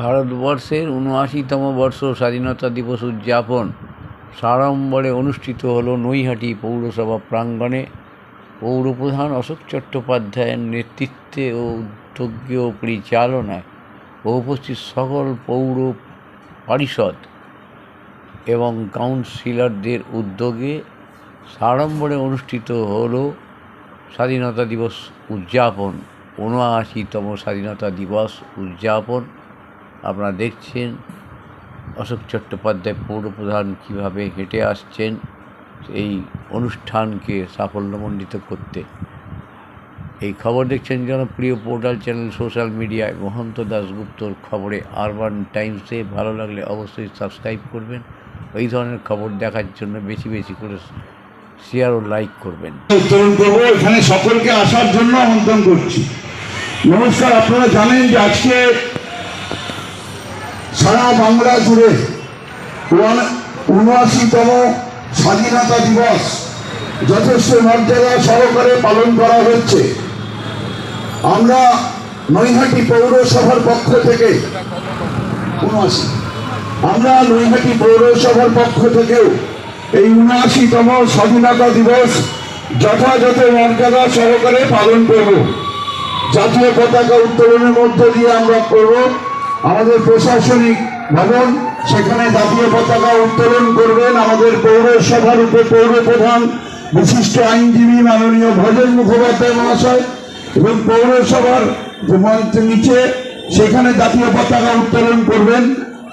ভারতবর্ষের উনআশিতম বর্ষ স্বাধীনতা দিবস উদযাপন সাড়ম্বরে অনুষ্ঠিত হল নৈহাটি পৌরসভা প্রাঙ্গণে। পৌরপ্রধান অশোক চট্টোপাধ্যায়ের নেতৃত্বে ও উদ্যোগীয় পরিচালনায় উপস্থিত সকল পৌর পরিষদ এবং কাউন্সিলরদের উদ্যোগে সাড়ম্বরে অনুষ্ঠিত হল স্বাধীনতা দিবস উদযাপন। উনআশিতম স্বাধীনতা দিবস উদযাপন। আপনারা দেখছেন অশোক চট্টোপাধ্যায় পৌরপ্রধান কীভাবে হেঁটে আসছেন, এই অনুষ্ঠানকে সাফল্যমণ্ডিত করতে। এই খবর দেখছেন জনপ্রিয় পোর্টাল চ্যানেল সোশ্যাল মিডিয়ায়। মহন্ত দাশগুপ্তর খবরে আরবান টাইমসে। ভালো লাগলে অবশ্যই সাবস্ক্রাইব করবেন। এই ধরনের খবর দেখার জন্য বেশি বেশি করে শেয়ার ও লাইক করবেন। এখানে সকলকে আসার জন্য আমন্ত্রণ করছি। নমস্কার, আপনারা জানেন যে আজকে সারা বাংলা জুড়ে উনআশিতম স্বাধীনতা দিবস যথেষ্ট মর্যাদা সহকারে পালন করা হচ্ছে। আমরা নৈহাটি পৌরসভার পক্ষ থেকে উনআশি। আমরা নৈহাটি পৌরসভার পক্ষ থেকেও এই উনআশিতম স্বাধীনতা দিবস যথাযথ মর্যাদা সহকারে পালন করব। জাতীয় পতাকা উত্তোলনের মধ্য দিয়ে আমরা করব। আমাদের প্রশাসনিক ভবন, সেখানে জাতীয় পতাকা উত্তোলন করবেন আমাদের পৌরসভার উপর পৌর প্রধান বিশিষ্ট আইনজীবী মাননীয় ভজন মুখোপাধ্যায় মহাশয় এবং পৌরসভার নিচে, সেখানে জাতীয় পতাকা উত্তোলন করবেন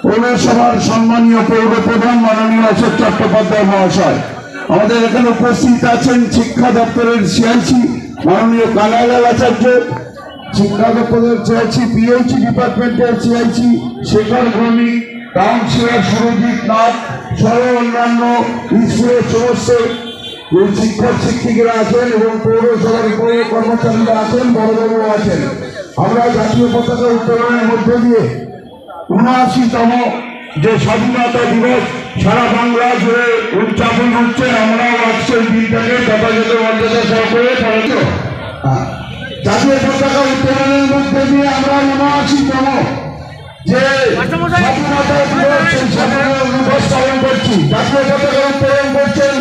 পৌরসভার সম্মানীয় পৌর প্রধান মাননীয় অশোক চট্টোপাধ্যায় মহাশয়। আমাদের এখানে উপস্থিত আছেন শিক্ষা দপ্তরের সিআইসি মাননীয় কানাইলাল আচার্য শিক্ষা দপ্তরের সিআইসি, পিএইচি ডিপার্টমেন্টের সিআইসি শেখর ভৌমিক কাউন্সিলর সুরজিৎ নাথ, সহ অন্যান্য স্কুলের সমস্ত আছেন এবং পৌরসভার উপরে কর্মচারীরা আছেন বড়বাবু আছেন আমরা জাতীয় পতাকা উত্তোলনের মধ্য দিয়ে উনআশিতম যে স্বাধীনতা দিবস সারা বাংলা জুড়ে উদযাপন হচ্ছে, আমরাও আজকে এই দিনটাকে যথাযথ মর্যাদা সহকারে পালিত হ্যাঁ। জাতীয় পতাকা উত্তোলনের মধ্যে দিয়ে আমরা উনআশিতম যে স্বাধীনতা দিবস করছি। জাতীয় পতাকা উত্তোলন করছেন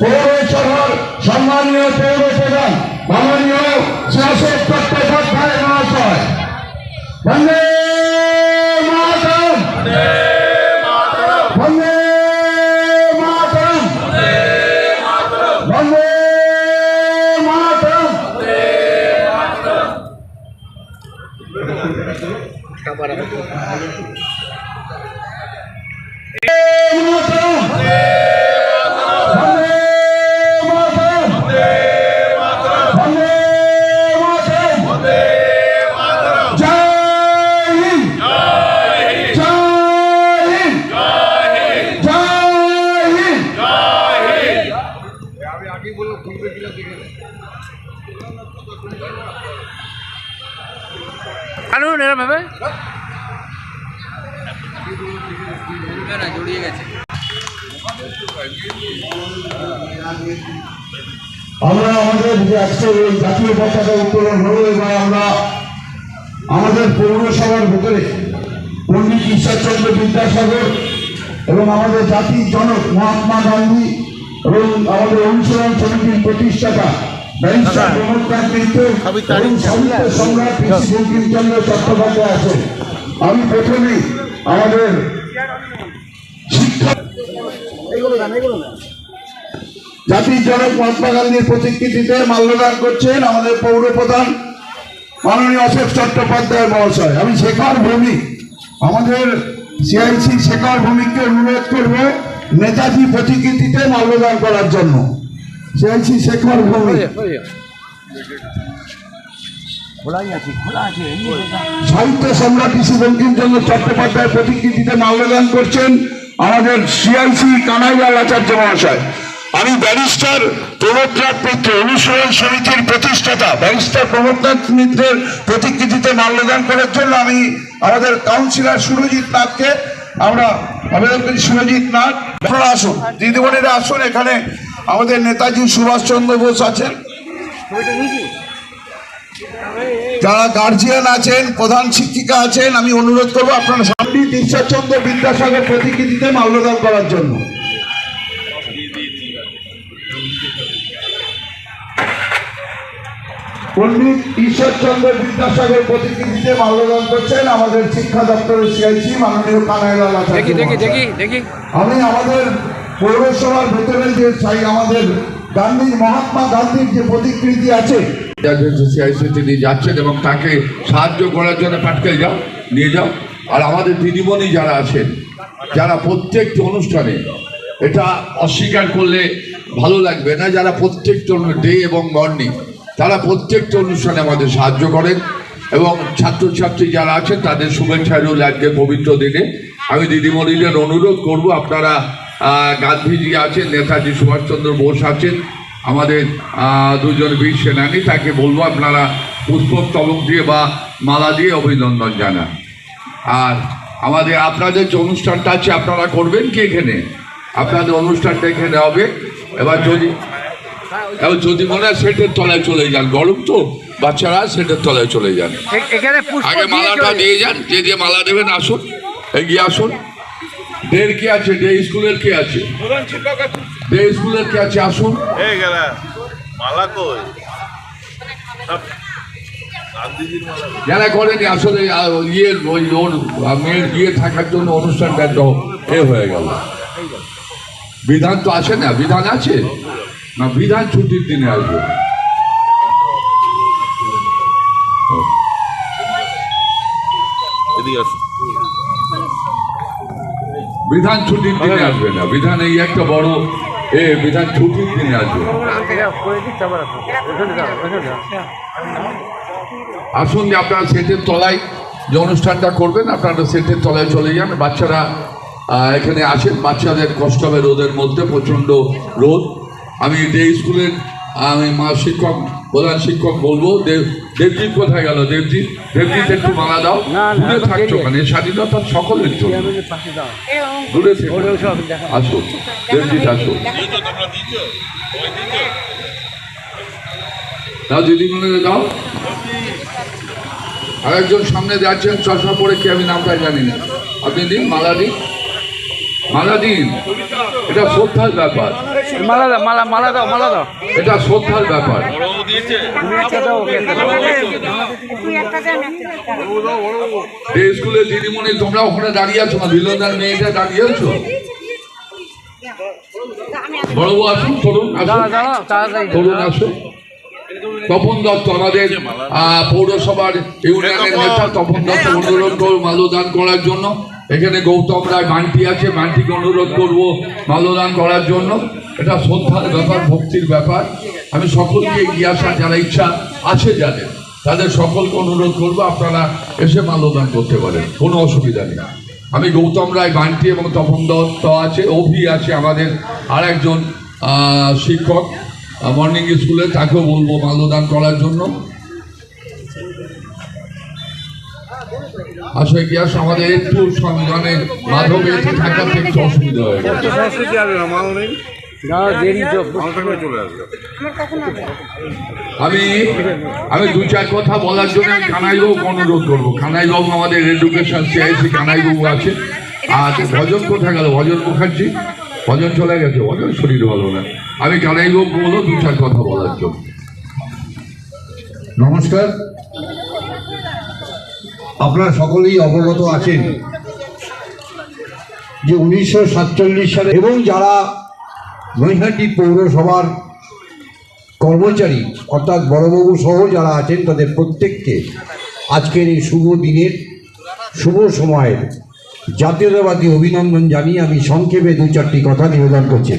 পৌরসভার সম্মানীয় পৌর প্রধান মাননীয় শাসক চট্টোপাধ্যায় মহাশয়। মাতরম আনুন এরম ভাবে জড়িয়ে আমরা আমাদের যে জাতীয় পতাকা উত্তোলন হলো এবার আমরা আমাদের পৌরসভার ভেতরে পণ্ডিত ঈশ্বরচন্দ্র বিদ্যাসাগর এবং আমাদের জাতির জনক মহাত্মা গান্ধী এবং আমাদের অনুসরণ সমিতির প্রতিষ্ঠাতা আমি প্রথমেই আমাদের জাতির জনক মহাত্মা গান্ধীর প্রতিকৃতিতে মাল্যদান করছেন আমাদের পৌর প্রধান মাননীয় অশোক চট্টোপাধ্যায় মহাশয়। আমি শেখর ভৌমিক। আমাদের সিআইসি শেখর ভৌমিককে অনুরোধ করব নেতাজি প্রতিকৃতিতে মাল্যদান করার জন্য। সিআইসি শেখর সাহিত্য সম্রাট ঋষি বঙ্কিমচন্দ্র চট্টোপাধ্যায় প্রতিকৃতিতে মাল্যদান করছেন আমাদের সিআইসি কানাইলাল আচার্য মহাশয়। আমি ব্যারিস্টার প্রমোদনাথ মিত্র অনুসরণ সমিতির প্রতিষ্ঠাতা ব্যারিস্টার প্রমোদনাথ মিত্রের প্রতিকৃতিতে মাল্যদান করার জন্য আমি আমাদের কাউন্সিলর সুরজিৎ নাথকে আমরা আবেদন করি সুরজিৎ নাথ। আপনারা আসুন দিদিমণিরা আসুন এখানে। আমাদের নেতাজি সুভাষচন্দ্র বোস আছেন। যারা গার্জিয়ান আছেন প্রধান শিক্ষিকা আছেন আমি অনুরোধ করব আপনারা পণ্ডিত ঈশ্বরচন্দ্র বিদ্যাসাগর প্রতিকৃতিতে মাল্যদান করার জন্য। পণ্ডিত ঈশ্বরচন্দ্র বিদ্যাসাগর প্রতিকৃতিতে মাল্যদান করছেন আমাদের শিক্ষা দপ্তরের সিআইসি মাননীয় কানাইলাল আমি আমাদের পৌরসভার ভেতরে যে সাই আমাদের গান্ধী, মহাত্মা গান্ধীর যে প্রতিকৃতি আছে তিনি যাচ্ছেন এবং তাকে সাহায্য করার জন্য পাটকেল যাও, নিয়ে যাও। আর আমাদের দিদিমণি যারা আছেন, যারা প্রত্যেকটি অনুষ্ঠানে এটা অস্বীকার করলে ভালো লাগবে না, যারা প্রত্যেকটা ডে এবং মর্নিং তারা প্রত্যেকটা অনুষ্ঠানে আমাদের সাহায্য করেন এবং ছাত্রছাত্রী যারা আছেন, তাদের শুভেচ্ছা রইল আজকে পবিত্র দিনে। আমি দিদিমণিদের অনুরোধ করব, আপনারা গান্ধীজি আছেন নেতাজি সুভাষচন্দ্র বোস আছেন আমাদের দুজন বীর সেনানী তাকে বলব আপনারা পুষ্পস্তবক দিয়ে বা মালা দিয়ে অভিনন্দন জানান। আর আমাদের আপনাদের যে অনুষ্ঠানটা আছে আপনারা করবেন কি এখানে? আপনাদের অনুষ্ঠানটা এখানে হবে। এবার যদি এবার যদি মনে হয় সেটের তলায় চলে যান গরম তো বাচ্চারা সেটের তলায় চলে যান। এখানে আগে মালাটা দিয়ে যান যে দিয়ে মালা দেবেন আসুন এগিয়ে আসুন। ডের কি আছে ডে স্কুলের কি আছে? ডে স্কুলের কি আছে? আসুন? যারা করেনি আসলে ইয়ের ওই ওর মেয়ের বিয়ে থাকার জন্য অনুষ্ঠানটা এ হয়ে গেল। বিধান তো আছে না? বিধান আছে? না বিধান ছুটির দিনে আসবে। এদিকে বিধান ছুটির দিনে আসবে না। বিধান এই একটা বড় এ বিধান ছুটির দিনে আসবে। আসুন যে আপনারা সেটের তলায় যে অনুষ্ঠানটা করবেন আপনারা সেটের তলায় চলে যান। বাচ্চারা এখানে আসেন। বাচ্চাদের কষ্ট হবে রোদের মধ্যে প্রচণ্ড রোদ। আমি ডে স্কুলের আমি মা শিক্ষক প্রধান শিক্ষক বলব দেবজিৎ কোথায় গেল? দেবজিৎ দেবজিৎ একটু মালা দাও। দূরে থাকছো মানে স্বাধীনতা সকলের জন্য। দূরে। আসুন দেবজিৎ দিয়েছ দাও দিদিমণিরে দাও। আরেকজন সামনে যাচ্ছেন চশমা পরে কি আমি নামটা জানি না। আপনি দিন মালা দিন। মালা দিন। এটা শ্রদ্ধার ব্যাপার। মালা দাও মালা মালা দাও মালা দাও। এটা শ্রদ্ধার ব্যাপার। যে স্কুলের দিদিমণি তোমরা ওখানে দাঁড়িয়ে আছো না? ভিলনার মেয়েটা দাঁড়িয়ে আছো? বড় আসুন তরুণ তরুণ আসুন। তপন দত্ত আমাদের পৌরসভার ইউনিয়নের নেতা তপন দত্ত অনুরোধ করব মাল্যদান করার জন্য। এখানে গৌতম রায় মান্টি আছে মান্টিকে অনুরোধ করব মাল্যদান করার জন্য। এটা শ্রদ্ধার ব্যাপার, ভক্তির ব্যাপার। আমি সকলকে এগিয়ে আসার যারা ইচ্ছা আছে যাদের তাদের সকলকে অনুরোধ করব আপনারা এসে মাল্যদান করতে পারেন, কোনো অসুবিধা নেই। আমি গৌতম রায় বান্টি এবং তপন দত্ত আছে, অভি আছে আমাদের আর একজন শিক্ষক মর্নিং স্কুলে তাকেও বলব মাল্যদান করার জন্য। আসলে কি আমাদের একটু সংবিধানের মাধবে একটু থাকাতে একটু অসুবিধা হয়ে গেছে। আমি আমি দু চার কথা বলার জন্য আমি কানাইবাবু অনুরোধ করব। কানাইবাবু আমাদের এডুকেশন সিআইসি কানাইবাবু আছে। আর ভজন কোথায় গেল? ভজন মুখার্জি? ভজন চলে গেছে। ভজন শরীর ভালো না। আমি কানাইবাবু বলো দু চার কথা বলার জন্য। নমস্কার। আপনারা সকলেই অবগত আছেন যে উনিশশো সাতচল্লিশ সালে এবং যারা নৈহাটি পৌরসভার কর্মচারী, অর্থাৎ বড়বাবু সহ যারা আছেন তাদের প্রত্যেককে আজকের এই শুভ দিনের শুভ সময়ের জাতীয়তাবাদী অভিনন্দন জানিয়ে আমি সংক্ষেপে দু চারটি কথা নিবেদন করছি।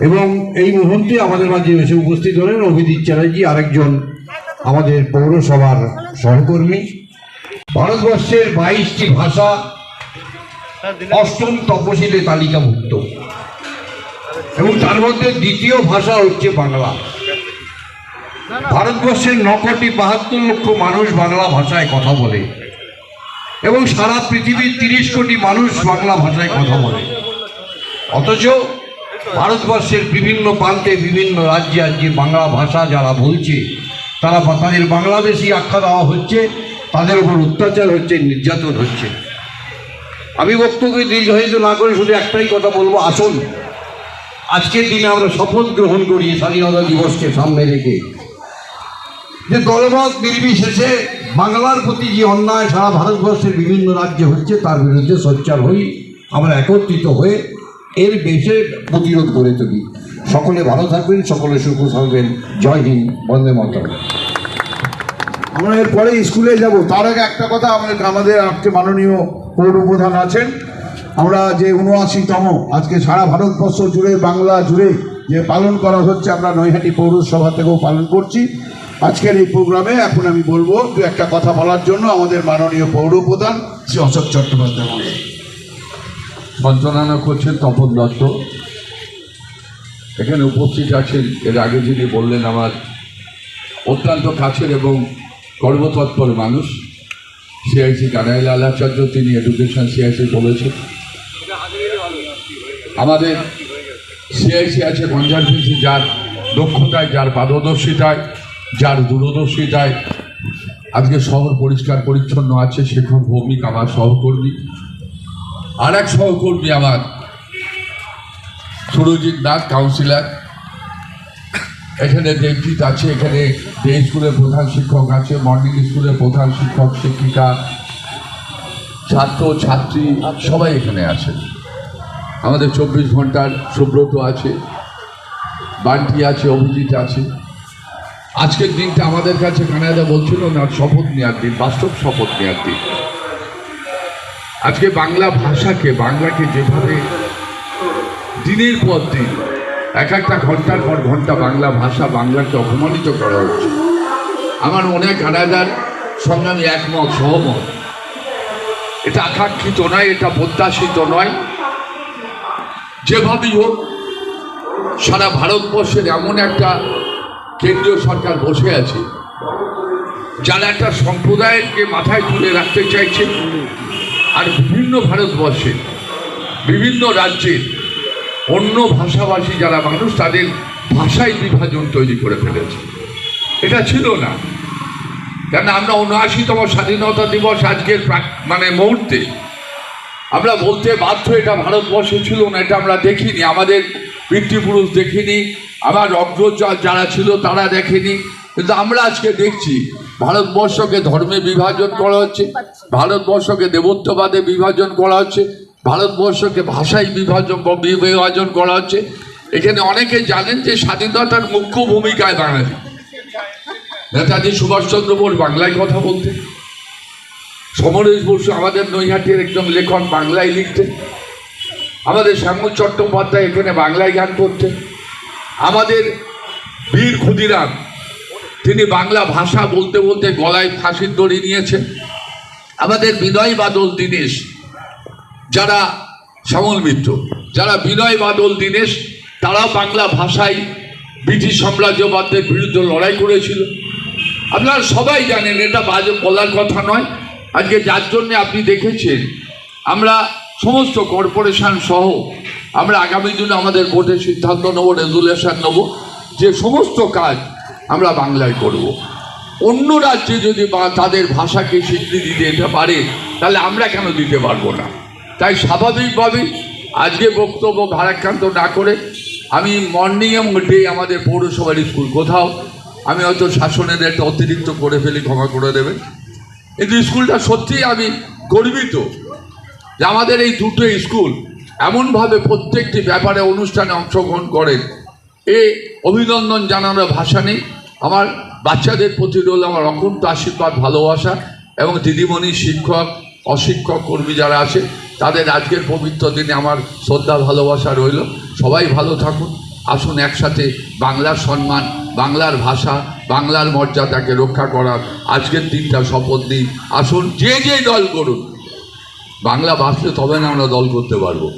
এবং এই মুহূর্তে আমাদের মাঝে এসে উপস্থিত হলেন অভিজিৎ চ্যাটার্জি, আরেকজন আমাদের পৌরসভার সহকর্মী। ভারতবর্ষের বাইশটি ভাষা অষ্টম তপশিলে তালিকাভুক্ত। এবং তার মধ্যে দ্বিতীয় ভাষা হচ্ছে বাংলা। ভারতবর্ষের ন কোটি বাহাত্তর লক্ষ মানুষ বাংলা ভাষায় কথা বলে। এবং সারা পৃথিবীর তিরিশ কোটি মানুষ বাংলা ভাষায় কথা বলে। অথচ ভারতবর্ষের বিভিন্ন প্রান্তে বিভিন্ন রাজ্যে আজকে বাংলা ভাষা যারা বলছে তারা তাদের বাংলাদেশি আখ্যা দেওয়া হচ্ছে তাদের উপর অত্যাচার হচ্ছে নির্যাতন হচ্ছে। আমি বক্তব্য দীর্ঘায়িত না করে শুধু একটাই কথা বলব, আসুন। আজকের দিনে আমরা শপথ গ্রহণ করি স্বাধীনতা দিবসকে সামনে রেখে যে দলমত নির্বিশেষে বাংলার প্রতি যে অন্যায় সারা ভারতবর্ষের বিভিন্ন রাজ্যে হচ্ছে, তার বিরুদ্ধে সোচ্চার হই, আমরা একত্রিত হয়ে এর বেশে প্রতিরোধ করে তুলি। সকলে ভালো থাকবেন, সকলে সুখ থাকবেন। জয় হিন্দ, বন্দে মাতরম। আমরা এরপরে স্কুলে যাব। তার আগে একটা কথা, আমাদের আমাদের আজকে মাননীয় পৌর প্রধান আছেন। আমরা যে উনআশিতম, আজকে সারা ভারতবর্ষ জুড়ে, বাংলা জুড়ে যে পালন করা হচ্ছে, আমরা নৈহাটি পৌরসভা থেকেও পালন করছি। আজকের এই প্রোগ্রামে এখন আমি বলব, দু একটা কথা বলার জন্য আমাদের মাননীয় পৌর প্রধান শ্রী অশোক চট্টোপাধ্যায়। সঞ্চালনা করছেন তপন দত্ত। এখানে উপস্থিত আছেন, এর আগে যিনি বললেন আমার অত্যন্ত কাছের এবং কর্মতৎপর মানুষ সিআইসি কানাইলাল আচার্য তিনি এডুকেশন সিআইসি বলেছেন আমাদের সিআইসি আছে কনজারভেন্সি যার দক্ষতায়, যার পারদর্শিতায়, যার দূরদর্শিতায়। আজকে শহর পরিষ্কার পরিচ্ছন্ন আছে খুব ভৌমিক আমার সহকর্মী। আর এক সহকর্মী আমার সুরজিৎ নাথ কাউন্সিলর এখানে ডেন্টিস্ট আছে, এখানে ডে স্কুলের প্রধান শিক্ষক আছে, মর্নিং স্কুলের প্রধান শিক্ষক, শিক্ষিকা, ছাত্র, ছাত্রী, সবাই এখানে আছে। আমাদের চব্বিশ ঘণ্টার সুব্রত আছে, বান্টি আছে, অভিজিৎ আছে। আজকের দিনটা আমাদের কাছে কানাডা বলছিল না, শপথ নেওয়ার দিন, বাস্তব শপথ নেওয়ার দিন। আজকে বাংলা ভাষাকে, বাংলাকে যেভাবে দিনের পর দিন এক একটা ঘণ্টার পর ঘণ্টা বাংলা ভাষা বাংলাকে অপমানিত করা হচ্ছে। আমার হয় কানাডার সঙ্গে আমি একমত, সহমত। এটা আকাঙ্ক্ষিত নয়, এটা প্রত্যাশিত নয়। যেভাবেই হোক, সারা ভারতবর্ষের এমন একটা কেন্দ্রীয় সরকার বসে আছে, যারা একটা সম্প্রদায়কে মাথায় তুলে রাখতে চাইছে, আর বিভিন্ন ভারতবর্ষে, বিভিন্ন রাজ্যের অন্য ভাষাভাষী যারা মানুষ, তাদের ভাষায় বিভাজন তৈরি করে ফেলেছে। এটা ছিল না। কেন আমরা উনআশিতম স্বাধীনতা দিবস আজকের মানে মুহূর্তে। আমরা বলতে বাধ্য এটা ভারতবর্ষে ছিল না, এটা আমরা দেখিনি। আমাদের পিতৃপুরুষ দেখিনি, আমার অগ্রজ যারা ছিল তারা দেখেনি। কিন্তু আমরা আজকে দেখছি, ভারতবর্ষকে ধর্মে বিভাজন করা হচ্ছে, ভারতবর্ষকে দেবত্ববাদে বিভাজন করা হচ্ছে ভারতবর্ষকে ভাষায় বিভাজন বিভাজন করা হচ্ছে। এখানে অনেকে জানেন যে স্বাধীনতার মুখ্য ভূমিকায় বাঙালি। নেতাজি সুভাষচন্দ্র বোস বাংলায় কথা বলতেন। সমরেশ বসু আমাদের নৈহাটির একজন লেখক বাংলায় লিখতেন। আমাদের শ্যামল চট্টোপাধ্যায় এখানে বাংলায় গান করতেন। আমাদের বীর ক্ষুদিরাম, তিনি বাংলা ভাষা বলতে বলতে গলায় ফাঁসির দড়ি নিয়েছেন। আমাদের বিনয় বাদল, দীনেশ যারা শ্যামল মিত্র, যারা বিনয় বাদল দীনেশ, তারা বাংলা ভাষায় ব্রিটিশ সাম্রাজ্যবাদের বিরুদ্ধে লড়াই করেছিল। আপনারা সবাই জানেন, এটা বাজে বলার কথা নয়। আজকে যার জন্যে আপনি দেখেছেন, আমরা সমস্ত কর্পোরেশন সহ আমরা আগামী দিনে আমাদের বোর্ডে সিদ্ধান্ত নেব, রেজুলেশন নেব, যে সমস্ত কাজ আমরা বাংলায় করব। অন্য রাজ্যে যদি তাদের ভাষাকে স্বীকৃতি দিতে পারে, তাহলে আমরা কেন দিতে পারব না? তাই স্বাভাবিকভাবেই আজকে বক্তব্য ভারাক্রান্ত না করে আমি মর্নিং এবং ডে আমাদের পৌরসভার স্কুল কোথাও, আমি হয়তো শাসনের একটা অতিরিক্ত করে ফেলি, ক্ষমা করে দেবেন। কিন্তু স্কুলটা সত্যিই আমি গর্বিত যে আমাদের এই দুটো স্কুল এমনভাবে প্রত্যেকটি ব্যাপারে অনুষ্ঠানে অংশগ্রহণ করেন এ অভিনন্দন জানানোর ভাষা নেই। আমার বাচ্চাদের প্রতি রইল আমার অকুণ্ঠ আশীর্বাদ, ভালোবাসা এবং দিদিমণি শিক্ষক, অশিক্ষক কর্মী যারা আছে তাদের আজকের পবিত্র দিনে আমার শ্রদ্ধা, ভালোবাসা রইল। সবাই ভালো থাকুন। আসুন একসাথে বাংলার সম্মান, বাংলার ভাষা, বাংলার মর্যাদাকে রক্ষা করার আজকের দিনটা শপথ নিই আসুন যে যে দল করুন। বাংলা বাঁচলে তবে না আমরা দল করতে পারব।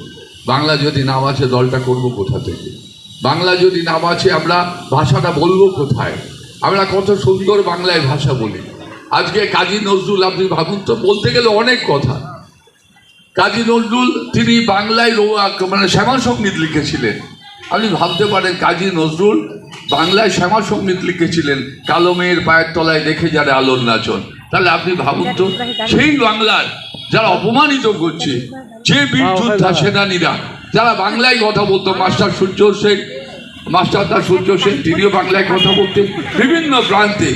বাংলা যদি না বাঁচে, দলটা করব কোথা থেকে? বাংলা যদি না বাঁচে, আমরা ভাষাটা বলব কোথায়? আমরা কত সুন্দর বাংলায় ভাষা বলি। আজকে কাজী নজরুল, আপনি ভাবুন তো, বলতে গেলে অনেক কথা। কাজী নজরুল তিনি বাংলায় মানে শ্যামা সংগীত লিখেছিলেন। আপনি ভাবতে পারেন কাজী নজরুল বাংলায় শ্যামা সংগীত লিখেছিলেন কালো মেয়ের পায়ের তলায় দেখে যারা আলোর নাচন। তাহলে আপনি ভাবুন তো সেই বাংলার যারা অপমানিত করছে যে বীর যোদ্ধা সেনানীরা যারা বাংলায় কথা বলতো মাস্টার সূর্য শেখ মাস্টার তার সূর্য সেন তিনিও বাংলায় কথা বলতেন বিভিন্ন প্রান্তে।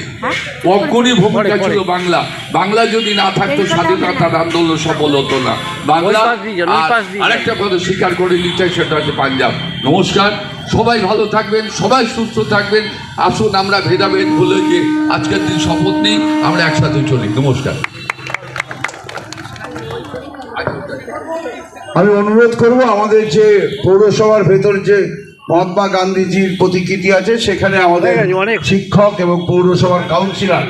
অগ্রণী ভূমিকা ছিল বাংলা। বাংলা যদি না থাকতো স্বাধীনতার আন্দোলন সফল হতো না। বাংলা আরেকটা কথা স্বীকার করে নিতে হয়, সেটা হচ্ছে পাঞ্জাব। নমস্কার সবাই ভালো থাকবেন সবাই সুস্থ থাকবেন। আসুন আমরা ভেদাভেদ ভুলে গিয়ে আজকের দিন শপথ নিই আমরা একসাথে চলি। নমস্কার। আমি অনুরোধ করব আমাদের যে পৌরসভার ভেতর যে মহাত্মা গান্ধীজির প্রতিকৃতি আছে সেখানে আমাদের অনেক। শিক্ষক এবং পৌরসভার কাউন্সিলর